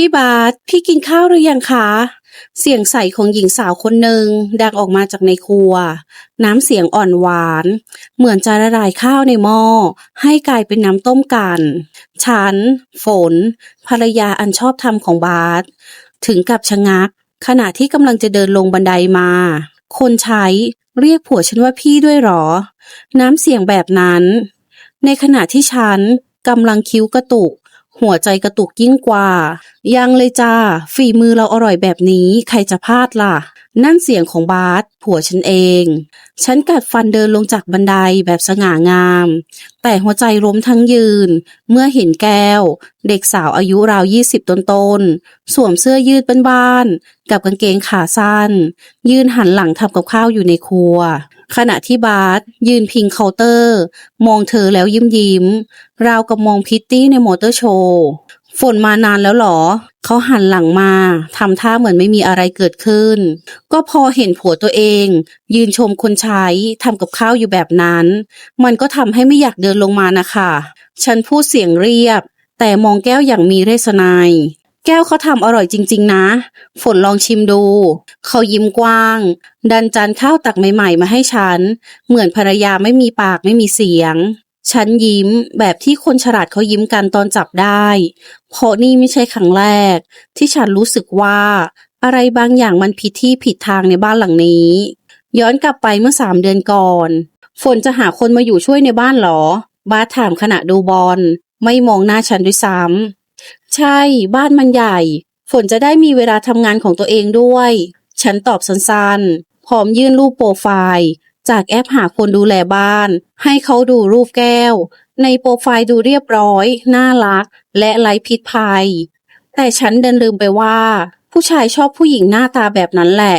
พี่บาสพี่กินข้าวหรือยังคะ เสียงใสของหญิงสาวคนหนึ่งดังออกมาจากในครัว น้ำเสียงอ่อนหวาน เหมือนจะละลายข้าวในหม้อให้กลายเป็นน้ำต้มกัน ฉัน ฝน ภรรยาอันชอบธรรมของบาสถึงกับชะงัก ขณะที่กำลังจะเดินลงบันไดมา คนใช้เรียกผัวฉันว่าพี่ด้วยหรอ น้ำเสียงแบบนั้น ในขณะที่ฉันกำลังคิ้วกระตุก หัวใจกระตุกยิ่งกว่า ยังเลยจ้า ฝีมือเราอร่อยแบบนี้ใครจะพลาดล่ะ นั่นเสียงของบาสผัวฉันเอง ฉันกัดฟันเดินลงจากบันไดแบบสง่างาม แต่หัวใจล้มทั้งยืน เมื่อเห็นแก้ว เด็กสาวอายุราวยี่สิบต้นๆ สวมเสื้อยืดบ้านๆ กับกางเกงขาสั้น ยืนหันหลังทำกับข้าวอยู่ในครัว ขณะที่บาสยืนพิงเคาน์เตอร์ มองเธอแล้วยิ้มยิ้ม ราวกับมองพิตตี้ในมอเตอร์โชว์ฝนมานานแล้วหรอ เขาหันหลังมาทำท่าเหมือนไม่มีอะไรเกิดขึ้น ก็พอเห็นผัวตัวเอง ยืนชมคนใช้ทำกับข้าวอยู่แบบนั้น มันก็ทำให้ไม่อยากเดินลงมานะคะ ฉันพูดเสียงเรียบ แต่มองแก้วอย่างมีเรศนาย แก้วเขาทำอร่อยจริง ๆ นะ ฝนลองชิมดู เขายิ้มกว้าง ดันจานข้าวตักใหม่ๆ มาให้ฉัน เหมือนภรรยาไม่มีปากไม่มีเสียง ฉันยิ้มแบบที่คนฉลาดเขายิ้มกันตอนจับได้ เพราะนี่ไม่ใช่ครั้งแรก ที่ฉันรู้สึกว่า อะไรบางอย่างมันผิดที่ผิดทางในบ้านหลังนี้ ย้อนกลับไปเมื่อสามเดือนก่อน ฝนจะหาคนมาอยู่ช่วยในบ้านเหรอ บาถามขณะดูบอล ไม่มองหน้าฉันด้วยซ้ำ ใช่ บ้านมันใหญ่ ฝนจะได้มีเวลาทำงานของตัวเองด้วย ฉันตอบสั้นๆ พร้อมยื่นรูปโปรไฟล์ จากแอปหาคนดูแลบ้าน ให้เขาดูรูปแก้ว ในโปรไฟล์ดูเรียบร้อย น่ารัก และไร้พิษภัย แต่ฉันเดินลืมไปว่า ผู้ชายชอบผู้หญิงหน้าตาแบบนั้นแหละ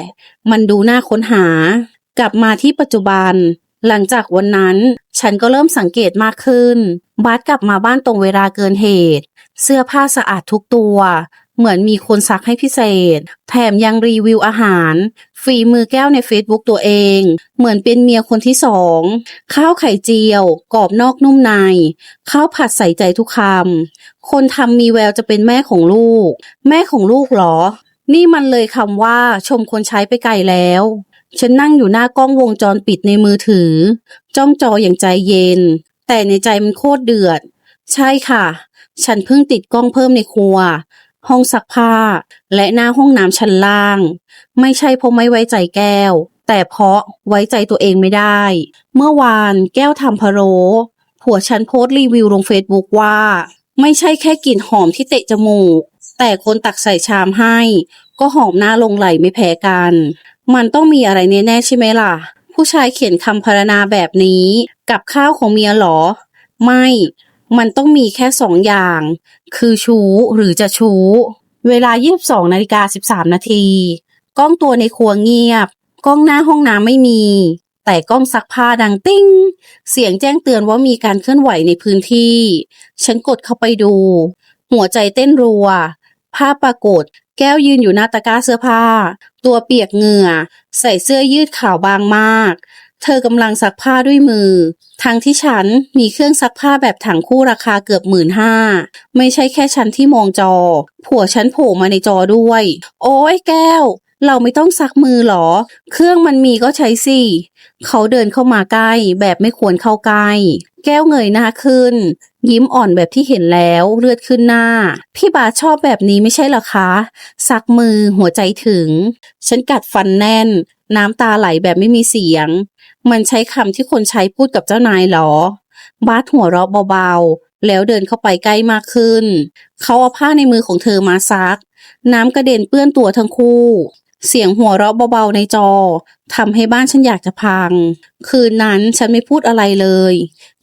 มันดูน่าค้นหากลับมาที่ปัจจุบัน หลังจากวันนั้น ฉันก็เริ่มสังเกตมากขึ้น บาสกลับมาบ้านตรงเวลาเกินเหตุ เสื้อผ้าสะอาดทุกตัว เหมือนมีคนซักให้พิเศษ แถมยังรีวิวอาหาร ฝีมือแก้วใน Facebook ตัวเอง เหมือนเป็นเมียคนที่สอง ข้าวไข่เจียว กรอบนอกนุ่มใน ข้าวผัดใส่ใจทุกคำ คนทำมีแววจะเป็นแม่ของลูก แม่ของลูกหรอ นี่มันเลยคำว่าชมคนใช้ไปไกลแล้ว ฉันนั่งอยู่หน้ากล้องวงจรปิดในมือถือ จ้องจออย่างใจเย็น แต่ในใจมันโคตรเดือด ใช่ค่ะ ฉันเพิ่งติดกล้องเพิ่มในครัว ห้องซักผ้า และหน้าห้องน้ำชั้นล่าง ไม่ใช่เพราะไม่ไว้ใจแก้ว แต่เพราะไว้ใจตัวเองไม่ได้ เมื่อวานแก้วทำพะโล้ผัวฉันโพสต์รีวิวลงเฟซบุ๊กว่า ไม่ใช่แค่กลิ่นหอมที่เตะจมูก แต่คนตักใส่ชามให้ ก็หอมหน้าลงไหลไม่แพ้กัน มันต้องมีอะไรแน่ๆใช่ไหมล่ะ ผู้ชายเขียนคำพรรณนาแบบนี้ กับข้าวของเมียหรอ ไม่ มันต้องมีแค่สองอย่าง คือชู้หรือจะชู้ เวลา 22นาฬิกา13 นาที กล้องตัวในครัวเงียบ กล้องหน้าห้องน้ำไม่มี แต่กล้องซักผ้าดังติ้ง เสียงแจ้งเตือนว่ามีการเคลื่อนไหวในพื้นที่ ฉันกดเข้าไปดู หัวใจเต้นรัว ภาพปรากฏ แก้วยืนอยู่หน้าตะกร้าเสื้อผ้า ตัวเปียกเหงื่อ ใส่เสื้อยืดขาวบางมาก เธอกำลังซักผ้าด้วยมือ ทั้งที่ฉันมีเครื่องซักผ้าแบบถังคู่ราคาเกือบหมื่นห้า ไม่ใช่แค่ฉันที่มองจอ ผัวฉันโผล่มาในจอด้วย โอ้ยแก้ว เราไม่ต้องซักมือหรอ เครื่องมันมีก็ใช้สิ เขาเดินเข้ามาใกล้แบบไม่ควรเข้าใกล้ แก้วเงยหน้าขึ้น ยิ้มอ่อนแบบที่เห็นแล้วเลือดขึ้นหน้า พี่บาชอบแบบนี้ไม่ใช่หรอคะ ซักมือหัวใจถึง ฉันกัดฟันแน่น น้ำตาไหลแบบไม่มีเสียง มันใช้คำที่คนใช้พูดกับเจ้านายหรอบาสหัวเราะเบาๆ แล้วเดินเข้าไปใกล้มากขึ้น เขาเอาผ้าในมือของเธอมาซัก น้ำกระเด็นเปื้อนตัวทั้งคู่ เสียงหัวเราะเบาๆในจอทำให้บ้านฉันอยากจะพัง คืนนั้นฉันไม่พูดอะไรเลย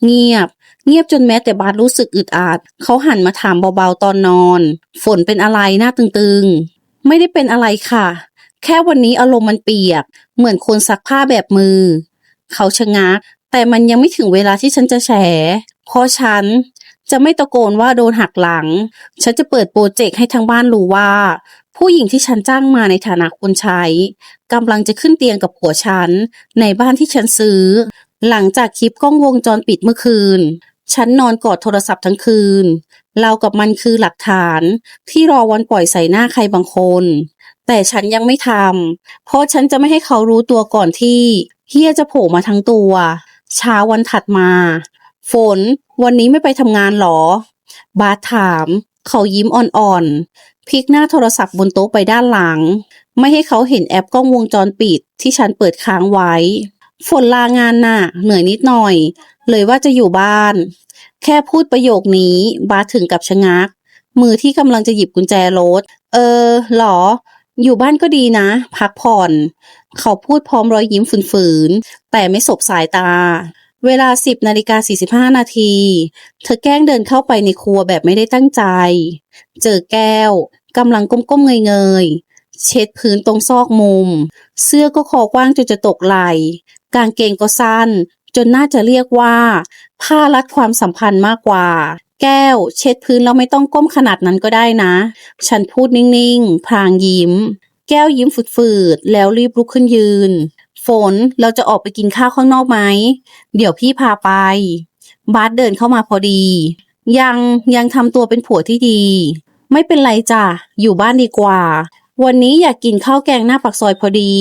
เงียบ เงียบจนแม้แต่บาสรู้สึกอึดอัดเขาหันมาถามเบาๆตอนนอน ฝนเป็นอะไรหน้าตึงๆ ไม่ได้เป็นอะไรค่ะ แค่วันนี้อารมณ์มันเปียก เหมือนคนซักผ้าแบบมือ เขาชะงัก แต่มันยังไม่ถึงเวลาที่ฉันจะแฉเพราะฉัน จะไม่ตะโกนว่าโดนหักหลัง ฉันจะเปิดโปรเจกต์ให้ทั้งบ้านรู้ว่า ผู้หญิงที่ฉันจ้างมาในฐานะคนใช้กำลังจะขึ้นเตียงกับผัวฉัน ในบ้านที่ฉันซื้อ หลังจากคลิปกล้องวงจรปิดเมื่อคืน ฉันนอนกอดโทรศัพท์ทั้งคืน เรากับมันคือหลักฐานที่รอวันปล่อยใส่หน้าใครบางคน แต่ฉันยังไม่ทำเพราะฉันจะไม่ให้เขารู้ตัวก่อนที่เฮียจะโผล่มาทั้งตัว เช้าวันถัดมา ฝน วันนี้ไม่ไปทำงานหรอ บาสถาม เขายิ้มอ่อนๆพลิกหน้าโทรศัพท์บนโต๊ะไปด้านหลัง ไม่ให้เขาเห็นแอปกล้องวงจรปิดที่ฉันเปิดค้างไว้ ฝนลางานน่ะ เหนื่อยนิดหน่อย เลยว่าจะอยู่บ้าน แค่พูดประโยคนี้บาสถึงกับชะงัก มือที่กำลังจะหยิบกุญแจรถ เออหรอ อยู่บ้านก็ดีนะ พักผ่อน เขาพูดพร้อมรอยยิ้มฝืนๆแต่ไม่สบสายตา เวลา10นาฬิกา45นาที เธอแกล้งเดินเข้าไปในครัวแบบไม่ได้ตั้งใจ เจอแก้วกำลังก้มๆเงยๆ เช็ดพื้นตรงซอกมุม เสื้อก็คอกว้างจนจะตกไหล กางเกงก็สั้น จนน่าจะเรียกว่า ผ้ารัดความสัมพันธ์มากกว่า แก้ว เช็ดพื้นแล้วไม่ต้องก้มขนาดนั้นก็ได้นะ ฉันพูดนิ่งๆ พลางยิ้ม แก้วยิ้มฝืดๆ แล้วรีบลุกขึ้นยืน ฝนเราจะออกไปกินข้าวข้างนอกไหม เดี๋ยวพี่พาไป บาสเดินเข้ามาพอดี ยังยังทำตัวเป็นผัวที่ดี ไม่เป็นไรจ้ะ อยู่บ้านดีกว่า วันนี้อยากกินข้าวแกงหน้าปากซอยพอดี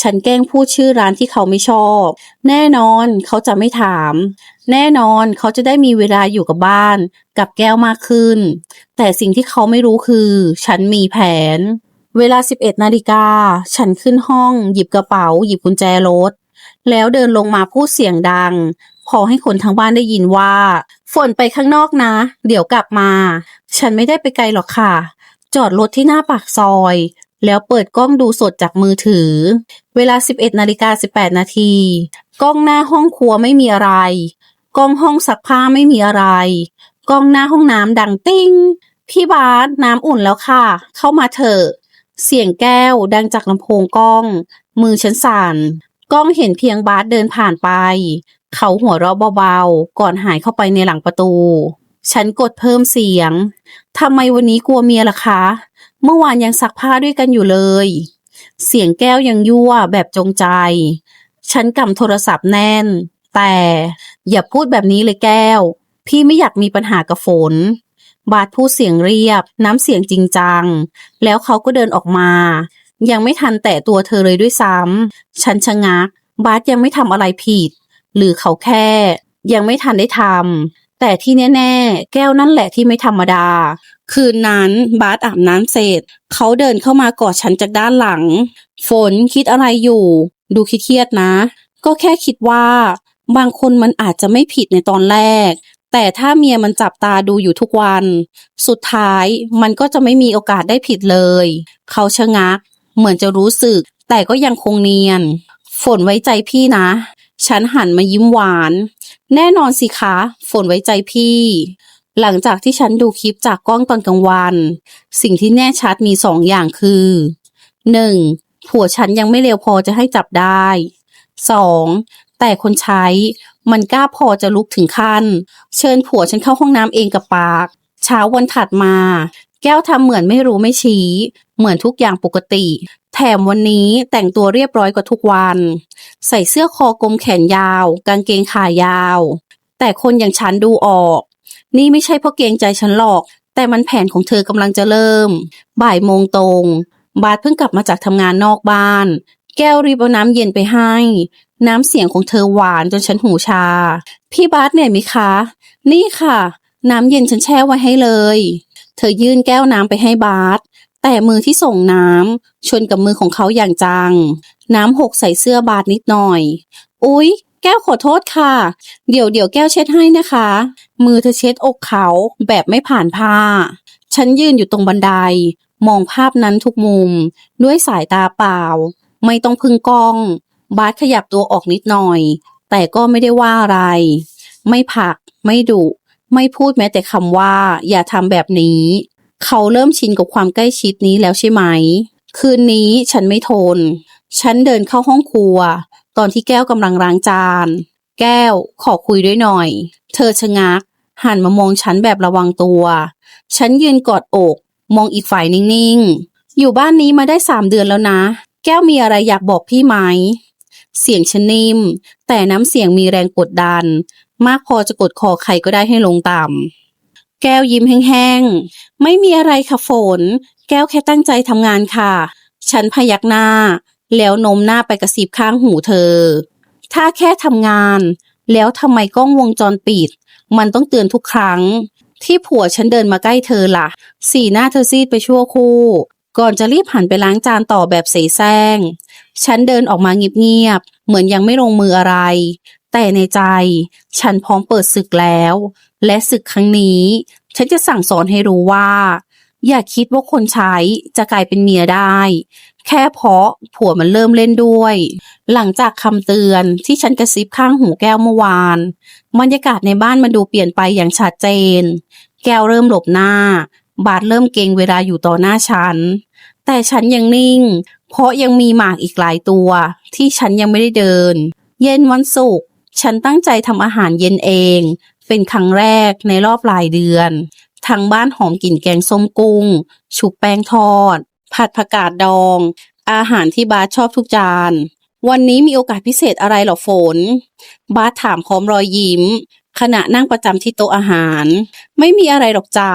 ฉันแกล้งพูดชื่อร้านที่เขาไม่ชอบ แน่นอนเขาจะไม่ถาม แน่นอนเขาจะได้มีเวลาอยู่กับบ้าน กับแก้วมากขึ้น แต่สิ่งที่เขาไม่รู้คือ ฉันมีแผน เวลา 11 นาฬิกา ฉันขึ้นห้อง หยิบกระเป๋า หยิบกุญแจรถ แล้วเดินลงมาพูดเสียงดัง ขอให้คนทั้งบ้านได้ยินว่า ฝนไปข้างนอกนะ เดี๋ยวกลับมา ฉันไม่ได้ไปไกลหรอกค่ะ จอดรถที่หน้าปากซอย แล้วเปิดกล้องดูสดจากมือถือ เวลา 11 นาฬิกา 18 นาที กล้องหน้าห้องครัวไม่มีอะไร กล้องห้องซักผ้าไม่มีอะไร กล้องหน้าห้องน้ำดังติ้ง พี่บาสน้ำอุ่นแล้วค่ะ เข้ามาเถอะ เสียงแก้วดังจากลำโพงกล้อง มือฉันสั่นกล้องเห็นเพียงบาสเดินผ่านไป เขาหัวเราะเบาๆ ก่อนหายเข้าไปในหลังประตู ฉันกดเพิ่มเสียงทำไมวันนี้กลัวเมียล่ะคะ เมื่อวานยังซักผ้าด้วยกันอยู่เลย เสียงแก้วยังยั่วแบบจงใจ ฉันกำโทรศัพท์แน่น แต่อย่าพูดแบบนี้เลยแก้ว พี่ไม่อยากมีปัญหากับฝน บาสพูดเสียงเรียบ น้ำเสียงจริงจัง แล้วเขาก็เดินออกมา ยังไม่ทันแตะตัวเธอเลยด้วยซ้ำฉันชะงัก บาสยังไม่ทำอะไรผิด หรือเขาแค่ ยังไม่ทันได้ทำแต่ที่แน่ ๆ แก้วนั่นแหละที่ไม่ธรรมดา คืนนั้นบาสอาบน้ำเสร็จ เขาเดินเข้ามากอดฉันจากด้านหลัง ฝนคิดอะไรอยู่ ดูคิดเครียดนะ ก็แค่คิดว่า บางคนมันอาจจะไม่ผิดในตอนแรก แต่ถ้าเมียมันจับตาดูอยู่ทุกวัน สุดท้ายมันก็จะไม่มีโอกาสได้ผิดเลย เขาชะงัก เหมือนจะรู้สึก แต่ก็ยังคงเนียน ฝนไว้ใจพี่นะ ฉันหันมายิ้มหวาน แน่นอนสิคะ ฝนไว้ใจพี่ หลังจากที่ฉันดูคลิปจากกล้องตอนกลางวัน สิ่งที่แน่ชัดมีสองอย่างคือหนึ่งผัวฉันยังไม่เร็วพอจะให้จับได้สองแต่คนใช้ มันกล้าพอจะลุกถึงขั้น เชิญผัวฉันเข้าห้องน้ำเองกับปาก เช้าวันถัดมา แก้วทำเหมือนไม่รู้ไม่ชี้ เหมือนทุกอย่างปกติ แถมวันนี้แต่งตัวเรียบร้อยกว่าทุกวัน ใส่เสื้อคอกลมแขนยาว กางเกงขายาว แต่คนอย่างฉันดูออก นี่ไม่ใช่เพราะเกรงใจฉันหรอก แต่มันแผนของเธอกำลังจะเริ่ม บ่ายโมงตรงบาสเพิ่งกลับมาจากทำงานนอกบ้าน แก้วรีบเอาน้ำเย็นไปให้ น้ำเสียงของเธอหวานจนฉันหูชา พี่บาสเหนื่อยไหมคะ นี่ค่ะ น้ำเย็นฉันแช่ไว้ให้เลย เธอยื่นแก้วน้ำไปให้บาสแต่มือที่ส่งน้ำชนกับมือของเขาอย่างจัง น้ำหกใส่เสื้อบาสนิดหน่อย อุ๊ย แก้วขอโทษค่ะ เดี๋ยวเดี๋ยวแก้วเช็ดให้นะคะ มือเธอเช็ดอกเขาแบบไม่ผ่านผ้า ฉันยืนอยู่ตรงบันได มองภาพนั้นทุกมุม ด้วยสายตาเปล่า ไม่ต้องพึ่งกล้อง บาสขยับตัวออกนิดหน่อย แต่ก็ไม่ได้ว่าอะไร ไม่ผัก ไม่ดุ ไม่พูดแม้แต่คำว่า อย่าทำแบบนี้ เขาเริ่มชินกับความใกล้ชิดนี้แล้วใช่ไหม คืนนี้ฉันไม่ทน ฉันเดินเข้าห้องครัว ตอนที่แก้วกำลังล้างจาน แก้วขอคุยด้วยหน่อย เธอชะงัก หันมามองฉันแบบระวังตัว ฉันยืนกอดอก มองอีกฝ่ายนิ่งๆ อยู่บ้านนี้มาได้สามเดือนแล้วนะ แก้วมีอะไรอยากบอกพี่ไหม เสียงฉันนิ่มแต่น้ำเสียงมีแรงกดดัน มากพอจะกดคอใครก็ได้ให้ลงต่ำแก้วยิ้มแห้งๆ ไม่มีอะไรค่ะฝน แก้วแค่ตั้งใจทำงานค่ะ ฉันพยักหน้า แล้วโน้มหน้าไปกระซิบข้างหูเธอ ถ้าแค่ทำงาน แล้วทำไมกล้องวงจรปิด มันต้องเตือนทุกครั้ง ที่ผัวฉันเดินมาใกล้เธอล่ะ สีหน้าเธอซีดไปชั่วคู่ ก่อนจะรีบหันไปล้างจานต่อแบบเสแสร้ง ฉันเดินออกมาเงียบๆ เหมือนยังไม่ลงมืออะไร แต่ในใจ ฉันพร้อมเปิดศึกแล้ว และศึกครั้งนี้ ฉันจะสั่งสอนให้รู้ว่า อย่าคิดว่าคนใช้จะกลายเป็นเมียได้ แค่เพราะผัวมันเริ่มเล่นด้วย หลังจากคำเตือนที่ฉันกระซิบข้างหูแก้วเมื่อวาน บรรยากาศในบ้านมันดูเปลี่ยนไปอย่างชัดเจน แก้วเริ่มหลบหน้า บาดเริ่มเกรงเวลาอยู่ต่อหน้าฉัน แต่ฉันยังนิ่ง เพราะยังมีหมากอีกหลายตัว ที่ฉันยังไม่ได้เดิน เย็นวันศุกร์ฉันตั้งใจทำอาหารเย็นเอง เป็นครั้งแรกในรอบหลายเดือนทางบ้านหอมกลิ่นแกงส้มกุ้ง ชุบแป้งทอด ผัดผักกาดดอง อาหารที่บาสชอบทุกจาน วันนี้มีโอกาสพิเศษอะไรหรอฝน บาสถามพร้อมรอยยิ้ม ขณะนั่งประจำที่โต๊ะอาหาร ไม่มีอะไรหรอกจ้ะ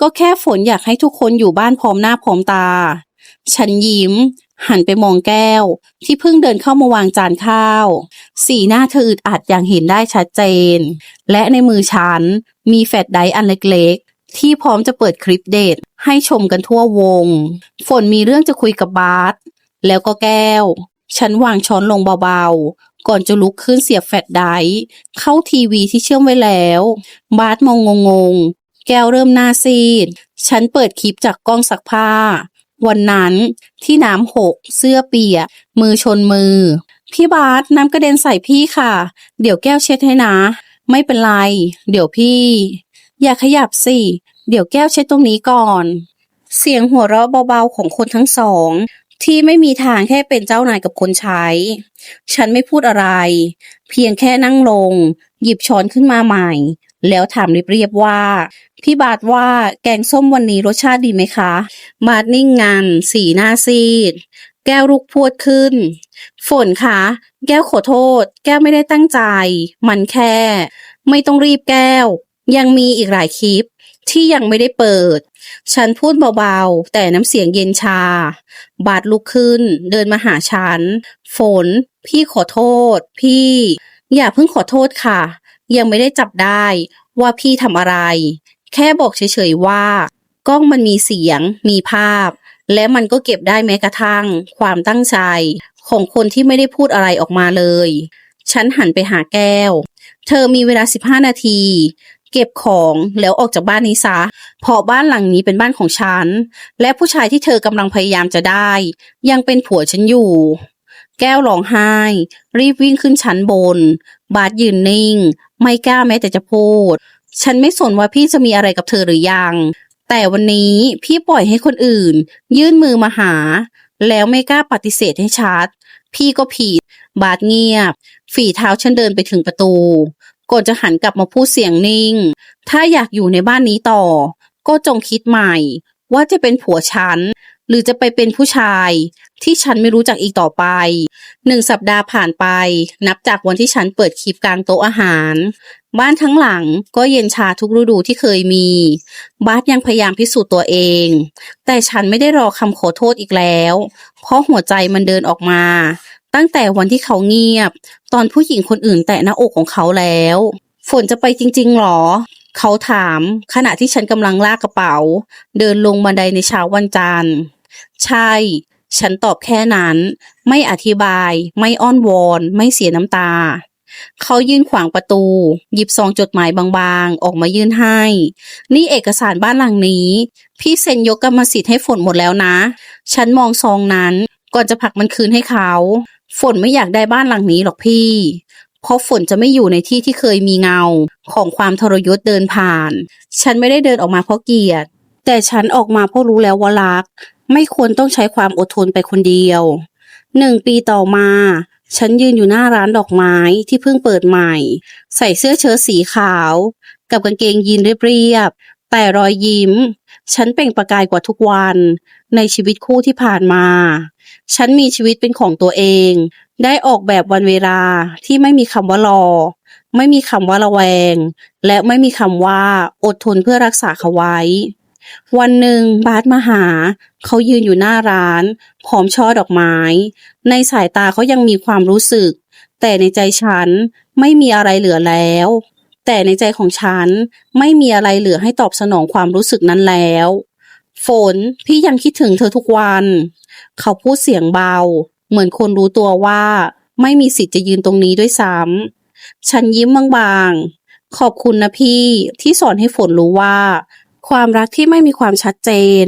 ก็แค่ฝนอยากให้ทุกคนอยู่บ้านพร้อมหน้าพร้อมตา ฉันยิ้ม หันไปมองแก้ว ที่เพิ่งเดินเข้ามาวางจานข้าว สีหน้าเธออึดอัดอย่างเห็นได้ชัดเจน และในมือฉัน มีแฟลชไดส์อันเล็กๆ ที่พร้อมจะเปิดคลิปเดทให้ชมกันทั่ววง ฝนมีเรื่องจะคุยกับบาสแล้วก็แก้ว ฉันวางช้อนลงเบาๆ ก่อนจะลุกขึ้นเสียบแฟลชไดร์เข้าทีวีที่เชื่อมไว้แล้ว บาสมองงง แก้วเริ่มหน้าซีด ฉันเปิดคลิปจากกล้องซักผ้า วันนั้นที่น้ำหก เสื้อเปียก มือชนมือ พี่บาสน้ำกระเด็นใส่พี่ค่ะ เดี๋ยวแก้วเช็ดให้นะ ไม่เป็นไร เดี๋ยวพี่ อย่าขยับสิ เดี๋ยวแก้วเช็ดตรงนี้ก่อน เสียงหัวเราะเบาๆของคนทั้งสอง ที่ไม่มีทางแค่เป็นเจ้านายกับคนใช้ ฉันไม่พูดอะไร เพียงแค่นั่งลง หยิบช้อนขึ้นมาใหม่ แล้วถามเรียบๆว่า พี่บาทว่าแกงส้มวันนี้รสชาติดีไหมคะบาทนิ่งงันสีหน้าซีด แก้วลุกพวดขึ้น ฝนคะ แก้วขอโทษ แก้วไม่ได้ตั้งใจ มันแค่ ไม่ต้องรีบแก้ว ยังมีอีกหลายคลิปที่ยังไม่ได้เปิด ฉันพูดเบาๆ แต่น้ำเสียงเย็นชา บาดลุกขึ้น เดินมาหาฉัน ฝน พี่ขอโทษ พี่ อย่าเพิ่งขอโทษค่ะ ยังไม่ได้จับได้ว่าพี่ทำอะไร แค่บอกเฉยๆว่า กล้องมันมีเสียง มีภาพ และมันก็เก็บได้แม้กระทั่ง ความตั้งใจ ของคนที่ไม่ได้พูดอะไรออกมาเลย ฉันหันไปหาแก้ว เธอมีเวลา 15 นาที เก็บของแล้วออกจากบ้านนี้ซะเพราะบ้านหลังนี้เป็นบ้านของฉัน และผู้ชายที่เธอกำลังพยายามจะได้ ยังเป็นผัวฉันอยู่ แก้วร้องไห้ รีบวิ่งขึ้นชั้นบน บาสยืนนิ่ง ไม่กล้าแม้แต่จะพูด ฉันไม่สนว่าพี่จะมีอะไรกับเธอหรือยัง แต่วันนี้พี่ปล่อยให้คนอื่น ยื่นมือมาหา แล้วไม่กล้าปฏิเสธให้ชัด พี่ก็ผิด บาสเงียบ ฝีเท้าฉันเดินไปถึงประตู ก่อนจะหันกลับมาพูดเสียงนิ่ง ถ้าอยากอยู่ในบ้านนี้ต่อ ก็จงคิดใหม่ ว่าจะเป็นผัวฉัน หรือจะไปเป็นผู้ชาย ที่ฉันไม่รู้จักอีกต่อไปหนึ่งสัปดาห์ผ่านไป นับจากวันที่ฉันเปิดคลิปกลางโต๊ะอาหาร บ้านทั้งหลังก็เย็นชาทุกฤดูที่เคยมี บาสยังพยายามพิสูจน์ตัวเอง แต่ฉันไม่ได้รอคำขอโทษอีกแล้ว เพราะหัวใจมันเดินออกมา ตั้งแต่วันที่เขาเงียบ ตอนผู้หญิงคนอื่นแตะหน้าอกของเขาแล้ว ฝนจะไปจริงๆหรอเขาถามขณะที่ฉันกำลังลากกระเป๋า เดินลงบันไดในเช้าวันจันทร์ ใช่ ฉันตอบแค่นั้น ไม่อธิบาย ไม่อ้อนวอน ไม่เสียน้ำตา เขายื่นขวางประตู หยิบซองจดหมายบางๆ ออกมายื่นให้ นี่เอกสารบ้านหลังนี้ พี่เซ็นยกกรรมสิทธิ์ให้ฝนหมดแล้วนะ ฉันมองซองนั้นก่อนจะผลักมันคืนให้เขา ฝนไม่อยากได้บ้านหลังนี้หรอกพี่ เพราะฝนจะไม่อยู่ในที่ที่เคยมีเงา ของความทรยศเดินผ่าน ฉันไม่ได้เดินออกมาเพราะเกลียด แต่ฉันออกมาเพราะรู้แล้วว่ารัก ไม่ควรต้องใช้ความอดทนไปคนเดียว หนึ่งปีต่อมา ฉันยืนอยู่หน้าร้านดอกไม้ที่เพิ่งเปิดใหม่ ใส่เสื้อเชิ้ตสีขาว กับกางเกงยีนเรียบๆแต่รอยยิ้ม ฉันเปล่งประกายกว่าทุกวัน ในชีวิตคู่ที่ผ่านมา ฉันมีชีวิตเป็นของตัวเอง ได้ออกแบบวันเวลาที่ไม่มีคำว่ารอ ไม่มีคำว่าระแวง และไม่มีคำว่าอดทนเพื่อรักษาเขาไว้ วันหนึ่งบาสมาหา เขายืนอยู่หน้าร้านพร้อมช่อดอกไม้ ในสายตาเขายังมีความรู้สึก แต่ในใจฉันไม่มีอะไรเหลือแล้ว แต่ในใจของฉันไม่มีอะไรเหลือให้ตอบสนองความรู้สึกนั้นแล้ว ฝนพี่ยังคิดถึงเธอทุกวัน เขาพูดเสียงเบา เหมือนคนรู้ตัวว่า ไม่มีสิทธิ์จะยืนตรงนี้ด้วยซ้ำฉันยิ้มบางๆขอบคุณนะพี่ที่สอนให้ฝนรู้ว่า ความรักที่ไม่มีความชัดเจน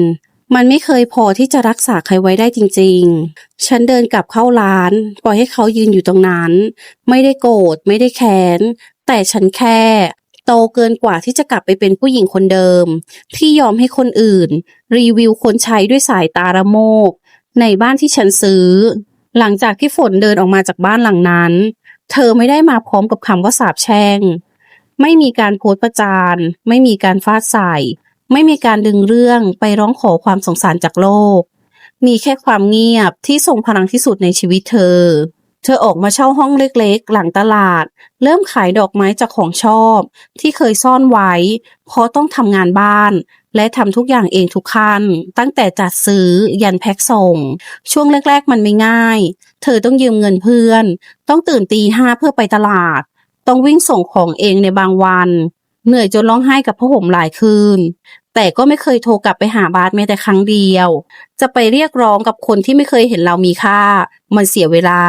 มันไม่เคยพอที่จะรักษาใครไว้ได้จริง ๆ ฉันเดินกลับเข้าร้าน ปล่อยให้เขายืนอยู่ตรงนั้น ไม่ได้โกรธไม่ได้แค้น แต่ฉันแค่ โตเกินกว่าที่จะกลับไปเป็นผู้หญิงคนเดิม ที่ยอมให้คนอื่น รีวิวคนใช้ด้วยสายตาระโมก ในบ้านที่ฉันซื้อ หลังจากที่ฝนเดินออกมาจากบ้านหลังนั้น เธอไม่ได้มาพร้อมกับคำว่าสาบแช่งไม่มีการโพสต์ประจาน ไม่มีการฟาดใส่ ไม่มีการดึงเรื่องไปร้องขอความสงสารจากโลก มีแค่ความเงียบที่ทรงพลังที่สุดในชีวิตเธอ เธอออกมาเช่าห้องเล็กๆ หลังตลาด เริ่มขายดอกไม้จากของชอบ ที่เคยซ่อนไว้ เพราะต้องทำงานบ้าน และทำทุกอย่างเองทุกขั้น ตั้งแต่จัดซื้อยันแพ็คส่ง ช่วงแรกๆ มันไม่ง่าย เธอต้องยืมเงินเพื่อน ต้องตื่นตีห้าเพื่อไปตลาด ต้องวิ่งส่งของเองในบางวัน เหนื่อยจนร้องไห้กับผ้าห่มหลายคืน แต่ก็ไม่เคยโทรกลับไปหาบาสแม้แต่ครั้งเดียว จะไปเรียกร้องกับคนที่ไม่เคยเห็นเรามีค่า มันเสียเวลา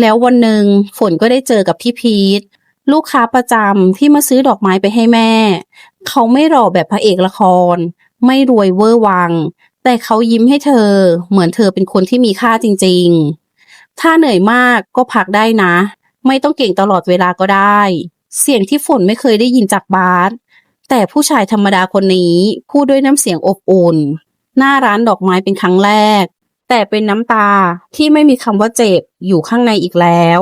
แล้ววันหนึ่งฝนก็ได้เจอกับพี่พีทลูกค้าประจำที่มาซื้อดอกไม้ไปให้แม่ เขาไม่หล่อแบบพระเอกละคร ไม่รวยเวอร์วัง แต่เขายิ้มให้เธอ เหมือนเธอเป็นคนที่มีค่าจริง ๆ ถ้าเหนื่อยมากก็พักได้นะ ไม่ต้องเก่งตลอดเวลาก็ได้ เสียงที่ฝนไม่เคยได้ยินจากบาสแต่ผู้ชายธรรมดาคนนี้พูดด้วยน้ำเสียงอบอุ่น หน้าร้านดอกไม้เป็นครั้งแรก แต่เป็นน้ำตาที่ไม่มีคำว่าเจ็บอยู่ข้างในอีกแล้ว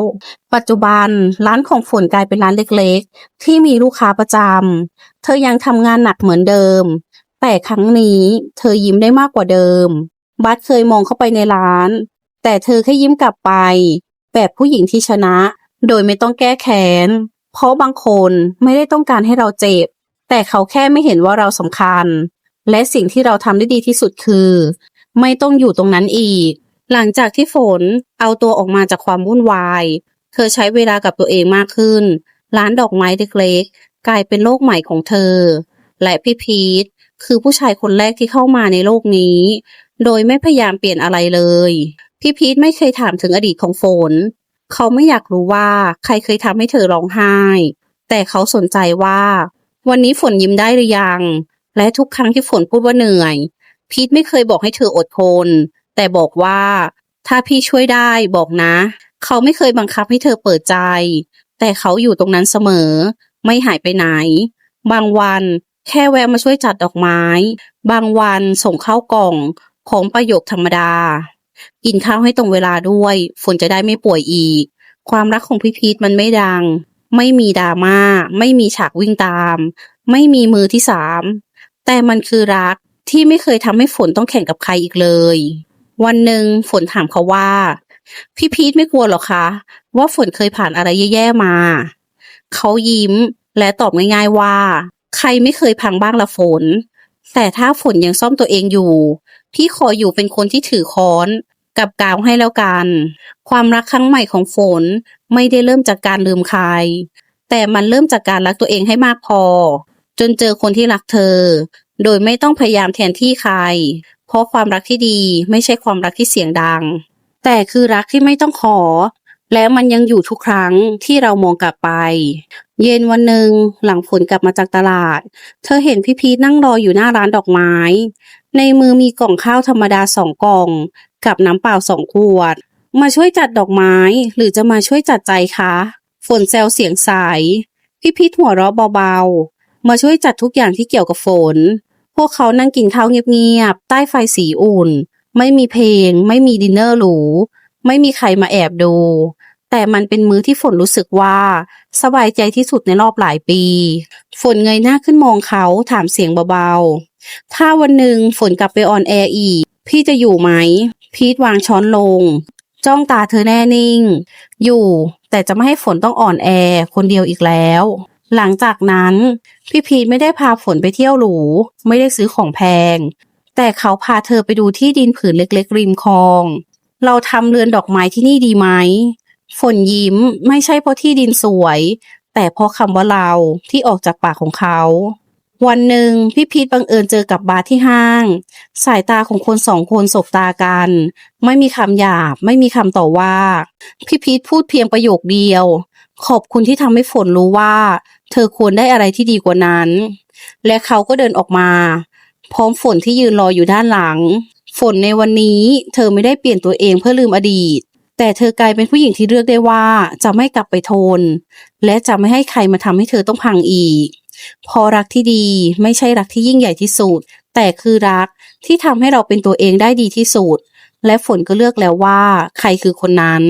ปัจจุบันร้านของฝนกลายเป็นร้านเล็กๆ ที่มีลูกค้าประจำเธอยังทำงานหนักเหมือนเดิม แต่ครั้งนี้เธอยิ้มได้มากกว่าเดิมบัสเคยมองเข้าไปในร้าน แต่เธอแค่ยิ้มกลับไป แบบผู้หญิงที่ชนะ โดยไม่ต้องแก้แค้น เพราะบางคนไม่ได้ต้องการให้เราเจ็บ แต่เขาแค่ไม่เห็นว่าเราสำคัญ และสิ่งที่เราทำได้ดีที่สุดคือ ไม่ต้องอยู่ตรงนั้นอีก หลังจากที่ฝนเอาตัวออกมาจากความวุ่นวาย เธอใช้เวลากับตัวเองมากขึ้น ร้านดอกไม้เล็กๆ กลายเป็นโลกใหม่ของเธอ และพี่พีทคือผู้ชายคนแรกที่เข้ามาในโลกนี้ โดยไม่พยายามเปลี่ยนอะไรเลย พี่พีทไม่เคยถามถึงอดีตของฝน เขาไม่อยากรู้ว่าใครเคยทำให้เธอร้องไห้ แต่เขาสนใจว่า วันนี้ฝนยิ้มได้หรือยัง และทุกครั้งที่ฝนพูดว่าเหนื่อย พีทไม่เคยบอกให้เธออดทน แต่บอกว่า ถ้าพี่ช่วยได้บอกนะ เขาไม่เคยบังคับให้เธอเปิดใจ แต่เขาอยู่ตรงนั้นเสมอ ไม่หายไปไหน บางวันแค่แวะมาช่วยจัดดอกไม้ บางวันส่งข้าวกล่องของประโยคธรรมดา กินข้าวให้ตรงเวลาด้วย ฝนจะได้ไม่ป่วยอีก ความรักของพี่พีทมันไม่ดัง ไม่มีดราม่า ไม่มีฉากวิ่งตาม ไม่มีมือที่สาม แต่มันคือรักที่ไม่เคยทำให้ฝนต้องแข่งกับใครอีกเลย วันหนึ่งฝนถามเขาว่า พี่พีทไม่กลัวหรอคะ ว่าฝนเคยผ่านอะไรแย่ๆมา เขายิ้มและตอบง่ายๆว่า ใครไม่เคยพังบ้างละฝน แต่ถ้าฝนยังซ่อมตัวเองอยู่ พี่ขออยู่เป็นคนที่ถือค้อน กับกาวให้แล้วกัน ความรักครั้งใหม่ของฝนไม่ได้เริ่มจากการลืมใคร แต่มันเริ่มจากการรักตัวเองให้มากพอ จนเจอคนที่รักเธอ โดยไม่ต้องพยายามแทนที่ใคร เพราะความรักที่ดีไม่ใช่ความรักที่เสียงดัง แต่คือรักที่ไม่ต้องขอ และมันยังอยู่ทุกครั้งที่เรามองกลับไป เย็นวันหนึ่งหลังฝนกลับมาจากตลาด เธอเห็นพี่พีทนั่งรออยู่หน้าร้านดอกไม้ ในมือมีกล่องข้าวธรรมดาสองกล่อง กับน้ำเปล่าสองขวด มาช่วยจัดดอกไม้ หรือจะมาช่วยจัดใจคะ ฝนแซวเสียงใสพี่พีทหัวเราะเบาๆ มาช่วยจัดทุกอย่างที่เกี่ยวกับฝน พวกเขานั่งกินข้าวเงียบๆ ใต้ไฟสีอุ่น ไม่มีเพลง ไม่มีดินเนอร์หรู ไม่มีใครมาแอบดู แต่มันเป็นมื้อที่ฝนรู้สึกว่า สบายใจที่สุดในรอบหลายปี ฝนเงยหน้าขึ้นมองเขาถามเสียงเบาๆ ถ้าวันหนึ่งฝนกลับไปออนแอร์อีก พี่จะอยู่ไหม พีทวางช้อนลง จ้องตาเธอแน่นิ่ง อยู่ แต่จะไม่ให้ฝนต้องอ่อนแอ คนเดียวอีกแล้ว หลังจากนั้น พี่พีทไม่ได้พาฝนไปเที่ยวหรู ไม่ได้ซื้อของแพง แต่เขาพาเธอไปดูที่ดินผืนเล็กๆ ริมคลอง เราทำเรือนดอกไม้ที่นี่ดีไหม ฝนยิ้มไม่ใช่เพราะที่ดินสวย แต่เพราะคำว่าเราที่ออกจากปากของเขา วันหนึ่งพี่พีทบังเอิญเจอกับบาสที่ห้าง สายตาของคนสองคนสบตากัน ไม่มีคำหยาบ ไม่มีคำต่อว่า พี่พีทพูดเพียงประโยคเดียว ขอบคุณที่ทำให้ฝนรู้ว่า เธอควรได้อะไรที่ดีกว่านั้น และเขาก็เดินออกมา พร้อมฝนที่ยืนรออยู่ด้านหลัง ฝนในวันนี้เธอไม่ได้เปลี่ยนตัวเองเพื่อลืมอดีต แต่เธอกลายเป็นผู้หญิงที่เลือกได้ว่าจะไม่กลับไปทน และจะไม่ให้ใครมาทำให้เธอต้องพังอีก พอรักที่ดีไม่ใช่รักที่ยิ่งใหญ่ที่สุด แต่คือรักที่ทำให้เราเป็นตัวเองได้ดีที่สุด และฝนก็เลือกแล้วว่า ใครคือคนนั้น